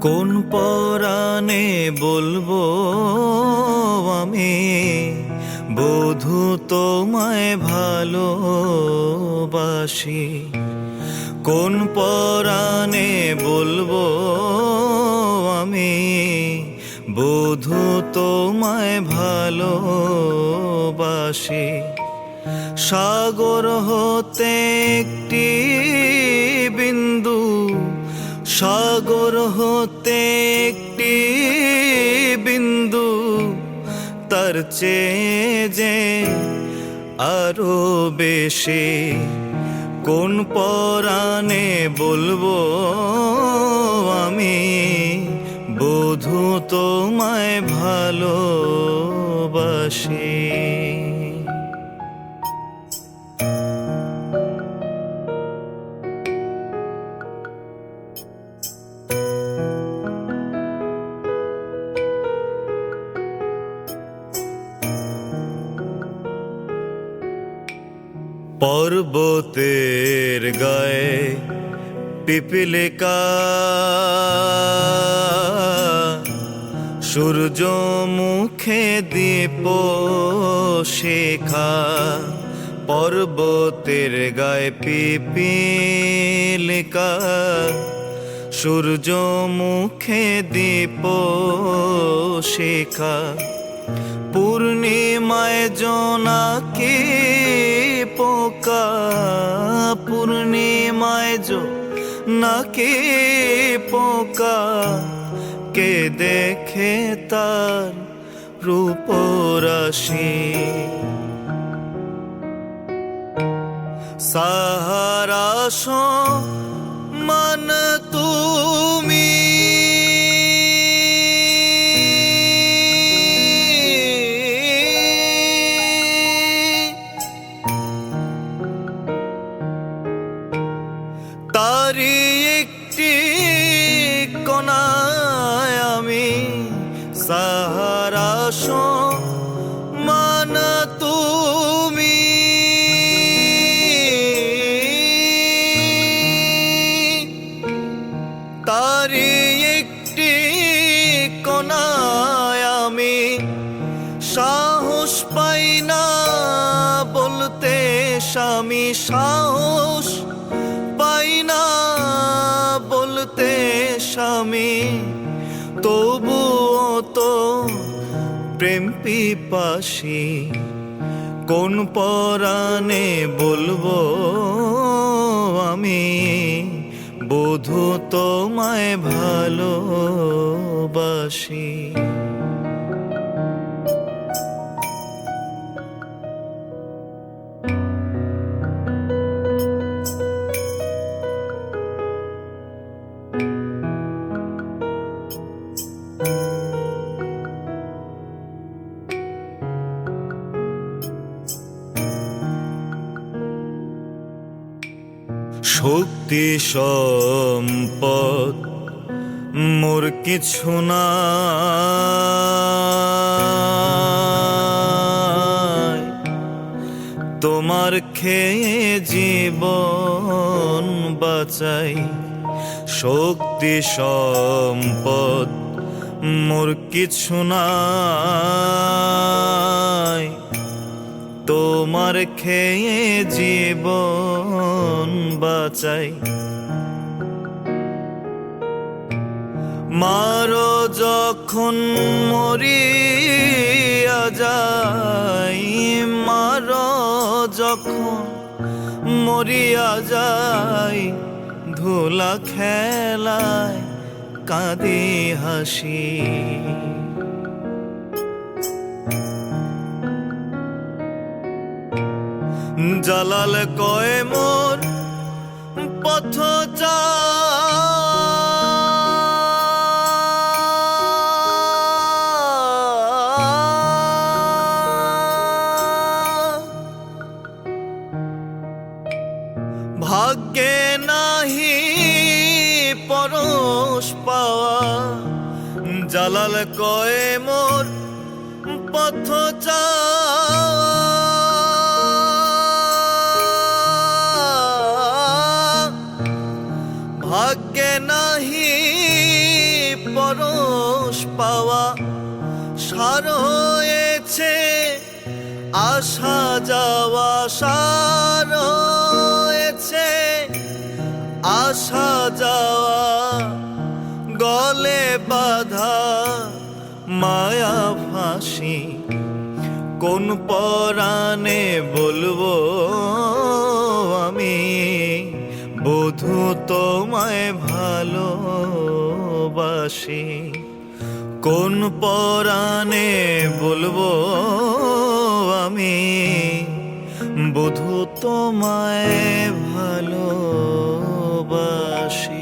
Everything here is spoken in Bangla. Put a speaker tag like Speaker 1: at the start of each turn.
Speaker 1: কোন পরাণে বলব আমি? বধু তোমায় ভালোবাসি। কোন পরাণে বলব আমি? বধু তোমায় ভালোবাসি। সাগর হতে একটি বিন্দু সাগর হতে একটি বিন্দু, তার চেয়ে যে আরও বেশি। কোন পরাণে বলব আমি? বধু তোমায় ভালোবাসি। পর্বতের গায়ে পিপিলিকা সূর্য মুখে দীপ শেখা পর্বতের গায়ে পিপিলিকা সূর্য মুখে দীপ শেখা পূর্ণিমায় জোনাকি পোকা পূর্ণিমায় জো নাকি পোকা কে দেখে তার রূপরাশি সাহারা মান সাহারাস মান তুমি। তারি একটি কণায় আমি সাহস পাই না বলতে, স্বামী সাহস পাই না বলতে, স্বামী। তো প্রেম পিপাসী কোন পরাণে বলব আমি? বধু তোমায় ভালোবাসি। শক্তি সম্পদ মোর কিছু না। তোমার খেয়ে জীবন বাঁচাই শক্তি সম্পদ মোর কিছু নাই। তোমার খেয়ে জীবন বাঁচাই। মারো যখন মরিয়া যাই, মারো যখন মরিয়া যাই, ধুলা খেলায় কাঁদি হাসি। জালাল কয় মোর পথ ভাগ্যে নাহি পরশ পাওয়া। জালাল কয় মোর পথ চা আধার হয়েছে, আসা যাওয়া সার হয়েছে, আসা যাওয়া গলে বাধা, মায়া ফাঁসি। কোন পরাণে বলব আমি, বধু তোমায় ভালোবাসি। কোন পরাণে বলব আমি? বধু তোমায় ভালোবাসি।